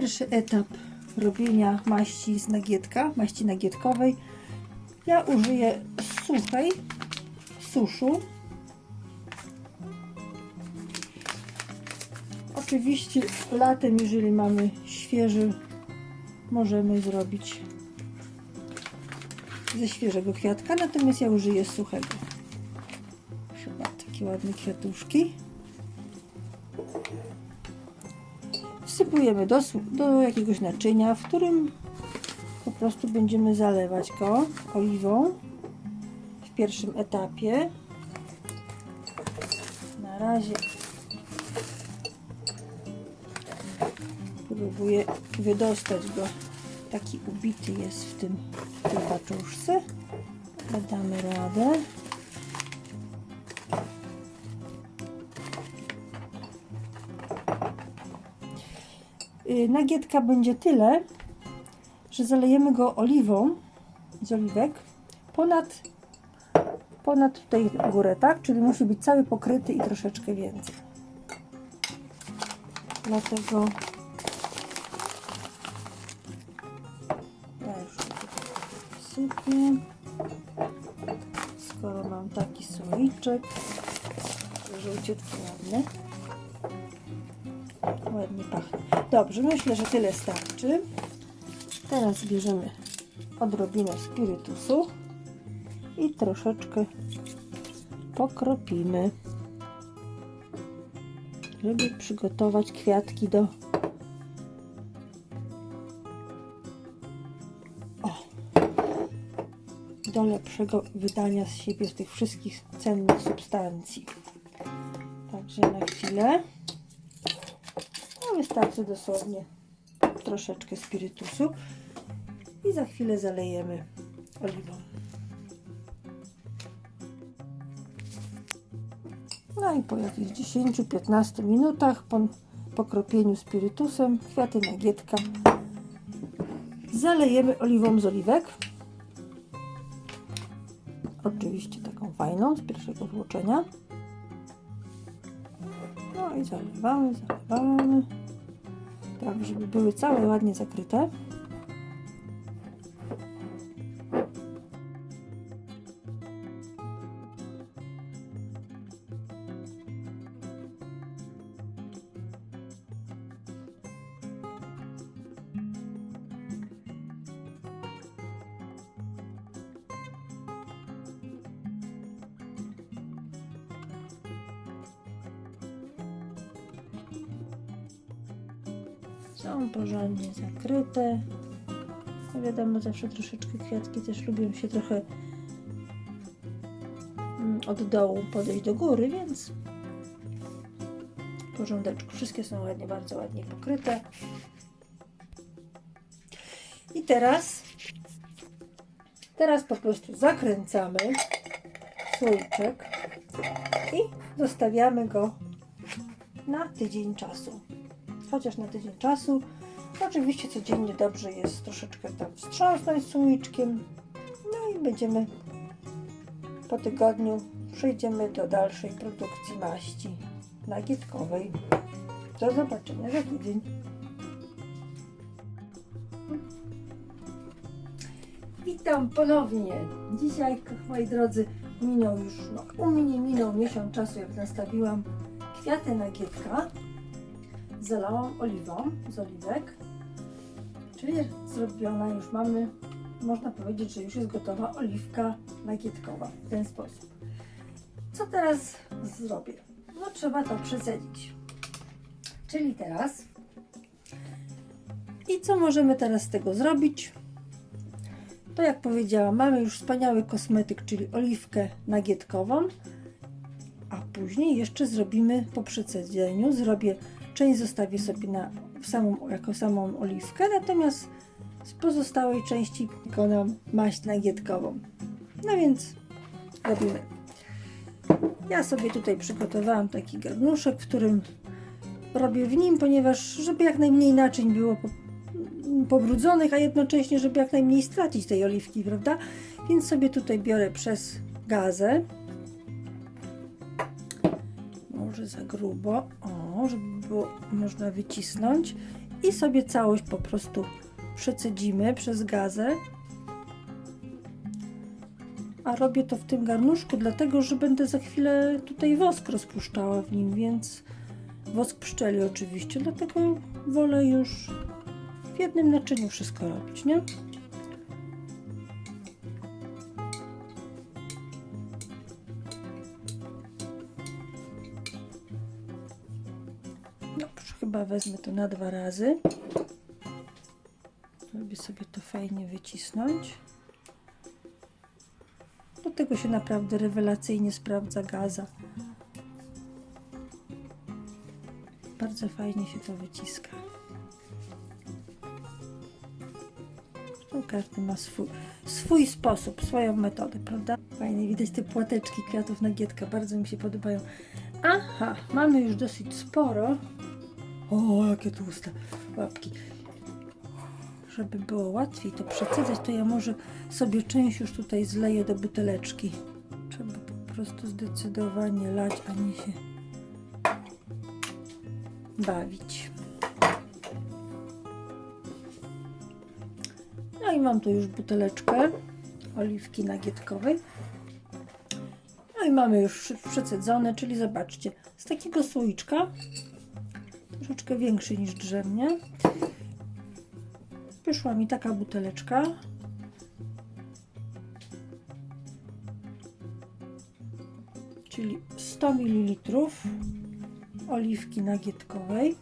Pierwszy etap robienia maści z nagietka, maści nagietkowej. Ja użyję suchej suszu. Oczywiście latem, jeżeli mamy świeży, możemy zrobić ze świeżego kwiatka, natomiast ja użyję suchego. Chyba takie ładne kwiatuszki. Do, do jakiegoś naczynia, w którym po prostu będziemy zalewać go oliwą w pierwszym etapie. Na razie próbuję wydostać go. Taki ubity jest w tym w tej paczuszce. Damy radę. Nagietka będzie tyle, że zalejemy go oliwą z oliwek ponad, ponad tutaj górę, tak? Czyli musi być cały pokryty i troszeczkę więcej. Dlatego ja już sypię. Skoro mam taki słoiczek, żółciutki ładny. Ładnie pachnie. Dobrze, myślę, że tyle starczy. Teraz bierzemy odrobinę spirytusu i troszeczkę pokropimy, żeby przygotować kwiatki do do lepszego wydania z siebie tych wszystkich cennych substancji. Także na chwilę. Wystarczy dosłownie troszeczkę spirytusu i za chwilę zalejemy oliwą. No i po jakichś 10-15 minutach po pokropieniu spirytusem kwiaty nagietka zalejemy oliwą z oliwek. Oczywiście taką fajną z pierwszego włóczenia. No i zalewamy, zalewamy. Tak, żeby były całe ładnie zakryte. Są porządnie zakryte. No wiadomo, zawsze troszeczkę kwiatki też lubią się trochę mm, od dołu podejść do góry, więc porządeczku. Wszystkie są ładnie, bardzo ładnie pokryte. I teraz teraz po prostu zakręcamy słoiczek i zostawiamy go na tydzień czasu chociaż na tydzień czasu. Oczywiście codziennie dobrze jest troszeczkę tam wstrząsnąć słoiczkiem. No i będziemy po tygodniu przejdziemy do dalszej produkcji maści nagietkowej. Do zobaczenia za tydzień. Witam ponownie. Dzisiaj, moi drodzy, minął już, no, u mnie minął miesiąc czasu, jak nastawiłam kwiaty nagietka zalałam oliwą z oliwek, czyli zrobiona już mamy, można powiedzieć, że już jest gotowa oliwka nagietkowa w ten sposób. Co teraz zrobię? No trzeba to przecedzić. Czyli teraz i co możemy teraz z tego zrobić? To jak powiedziałam, mamy już wspaniały kosmetyk, czyli oliwkę nagietkową, a później jeszcze zrobimy po przecedzeniu, zrobię Część zostawię sobie na, samą, jako samą oliwkę, natomiast z pozostałej części wykonam maść nagietkową. No więc robimy. Ja sobie tutaj przygotowałam taki garnuszek, w którym robię w nim, ponieważ żeby jak najmniej naczyń było po, pobrudzonych, a jednocześnie żeby jak najmniej stracić tej oliwki, prawda? Więc sobie tutaj biorę przez gazę może za grubo, o, żeby było można wycisnąć i sobie całość po prostu przecedzimy przez gazę. A robię to w tym garnuszku, dlatego że będę za chwilę tutaj wosk rozpuszczała w nim, więc wosk pszczeli oczywiście, dlatego wolę już w jednym naczyniu wszystko robić, nie? Dobrze, chyba wezmę to na dwa razy. Żeby sobie to fajnie wycisnąć. Do tego się naprawdę rewelacyjnie sprawdza gaza. Bardzo fajnie się to wyciska. No, każdy ma swój, swój sposób, swoją metodę, prawda? Fajnie widać te płateczki kwiatów nagietka, bardzo mi się podobają. Aha, mamy już dosyć sporo. O, jakie tłuste łapki. Żeby było łatwiej to przecedzać, to ja może sobie część już tutaj zleję do buteleczki. Trzeba po prostu zdecydowanie lać, a nie się bawić. No i mam tu już buteleczkę oliwki nagietkowej. No i mamy już przecedzone, czyli zobaczcie, z takiego słoiczka, troszeczkę większy niż drzemnie, wyszła mi taka buteleczka. Czyli 100 ml oliwki nagietkowej.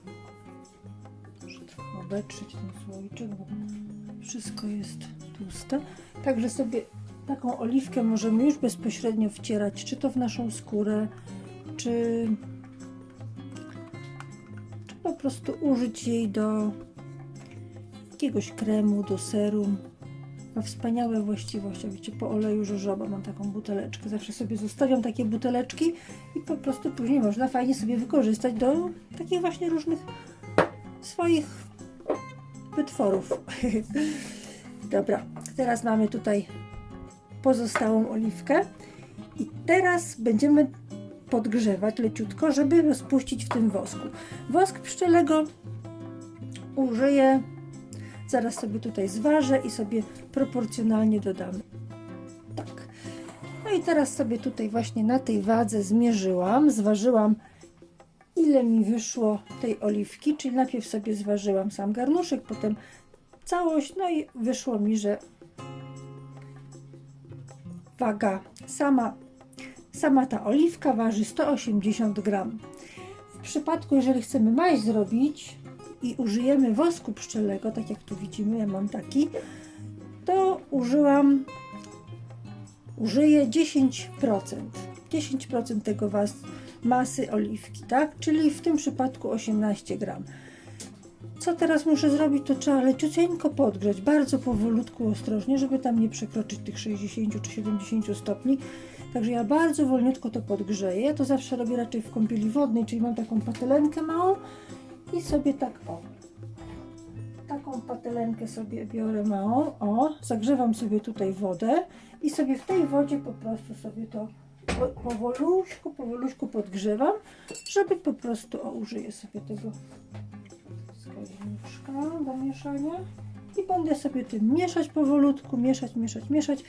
Muszę trochę obetrzeć ten słoiczek, bo wszystko jest tłuste. Także sobie taką oliwkę możemy już bezpośrednio wcierać, czy to w naszą skórę, czy, czy po prostu użyć jej do jakiegoś kremu, do serum. Ma wspaniałe właściwości. Wiecie, po oleju żożoba mam taką buteleczkę. Zawsze sobie zostawiam takie buteleczki i po prostu później można fajnie sobie wykorzystać do takich właśnie różnych swoich wytworów. Dobra, teraz mamy tutaj pozostałą oliwkę i teraz będziemy podgrzewać leciutko, żeby rozpuścić w tym wosku. Wosk pszczelego użyję, zaraz sobie tutaj zważę i sobie proporcjonalnie dodamy. Tak. No i teraz sobie tutaj właśnie na tej wadze zmierzyłam, zważyłam ile mi wyszło tej oliwki, czyli najpierw sobie zważyłam sam garnuszek, potem całość, no i wyszło mi, że waga sama, sama ta oliwka waży 180 gram. W przypadku, jeżeli chcemy maść zrobić i użyjemy wosku pszczelego, tak jak tu widzimy, ja mam taki, to użyłam, użyję 10%. 10% tego was, masy oliwki, tak? Czyli w tym przypadku 18 gram. Co teraz muszę zrobić? To trzeba leciuteńko podgrzać, bardzo powolutku, ostrożnie, żeby tam nie przekroczyć tych 60 czy 70 stopni. Także ja bardzo wolniutko to podgrzeję. Ja to zawsze robię raczej w kąpieli wodnej, czyli mam taką patelenkę małą i sobie tak o. Taką patelenkę sobie biorę małą, o, zagrzewam sobie tutaj wodę i sobie w tej wodzie po prostu sobie to po- powoluśku, powoluśku podgrzewam, żeby po prostu, o, użyję sobie tego do mieszania i będę sobie tym mieszać powolutku, mieszać, mieszać, mieszać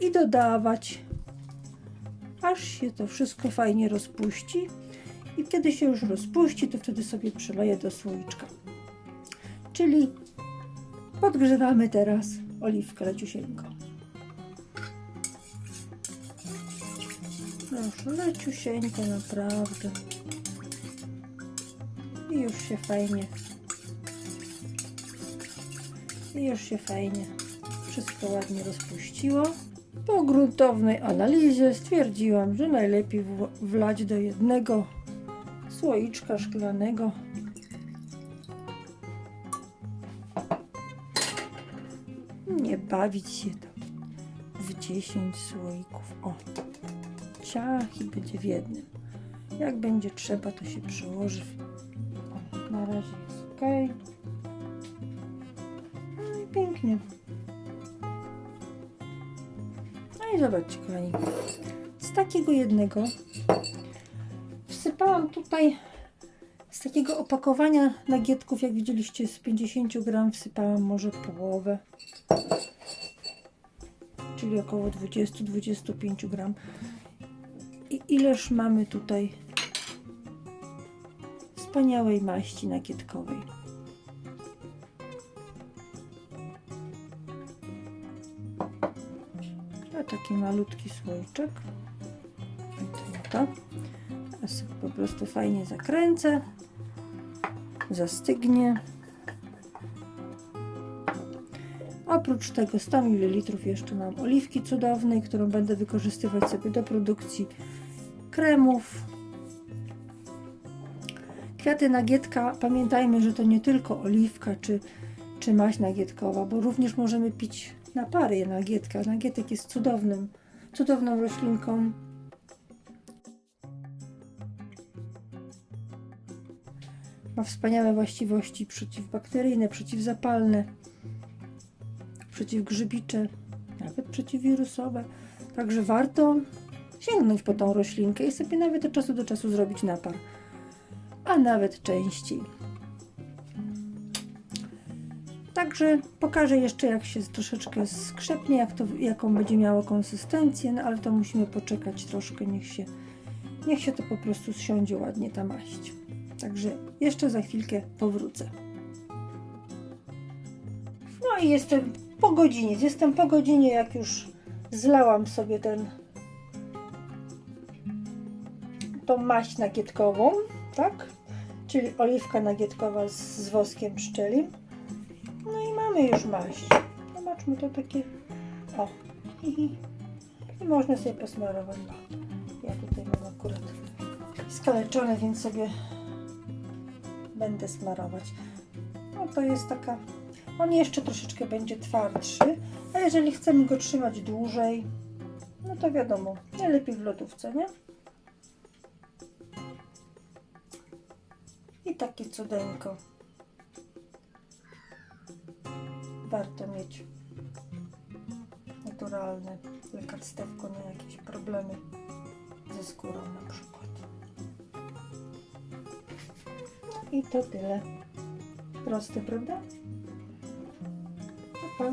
i dodawać, aż się to wszystko fajnie rozpuści i kiedy się już rozpuści, to wtedy sobie przeleję do słoiczka. Czyli podgrzewamy teraz oliwkę leciusieńko. Proszę, leciusieńko naprawdę. I już się fajnie i już się fajnie wszystko ładnie rozpuściło. Po gruntownej analizie stwierdziłam, że najlepiej wlać do jednego słoiczka szklanego. Nie bawić się tam w 10 słoików. O, ciach i będzie w jednym. Jak będzie trzeba, to się przełoży. O, na razie jest ok. Zobaczcie, kochani. Z takiego jednego wsypałam tutaj z takiego opakowania nagietków, jak widzieliście, z 50 gram wsypałam może połowę. Czyli około 20-25 gram. I ileż mamy tutaj wspaniałej maści nagietkowej. Taki malutki słoiczek. I to, to. Po prostu fajnie zakręcę. Zastygnie. Oprócz tego 100 ml jeszcze mam oliwki cudownej, którą będę wykorzystywać sobie do produkcji kremów. Kwiaty nagietka, pamiętajmy, że to nie tylko oliwka czy, czy maź nagietkowa, bo również możemy pić napary nagietka. Nagietek jest cudownym, cudowną roślinką. Ma wspaniałe właściwości przeciwbakteryjne, przeciwzapalne, przeciwgrzybicze, nawet przeciwwirusowe. Także warto sięgnąć po tą roślinkę i sobie nawet od czasu do czasu zrobić napar, a nawet częściej. Także pokażę jeszcze, jak się troszeczkę skrzepnie, jak to, jaką będzie miało konsystencję, no ale to musimy poczekać troszkę, niech się, niech się to po prostu zsiądzie ładnie ta maść. Także jeszcze za chwilkę powrócę. No i jestem po godzinie. Jestem po godzinie, jak już zlałam sobie ten tą maść nagietkową, tak? Czyli oliwka nagietkowa z, z woskiem pszczelim. Mamy już maść. Zobaczmy to takie. O. I, można sobie posmarować. Ja tutaj mam akurat skaleczone, więc sobie będę smarować. No to jest taka. On jeszcze troszeczkę będzie twardszy, a jeżeli chcemy go trzymać dłużej, no to wiadomo, najlepiej w lodówce, nie? I takie cudeńko. Warto mieć naturalne lekarstewko na jakieś problemy ze skórą na przykład. I to tyle. Proste, prawda? Pa.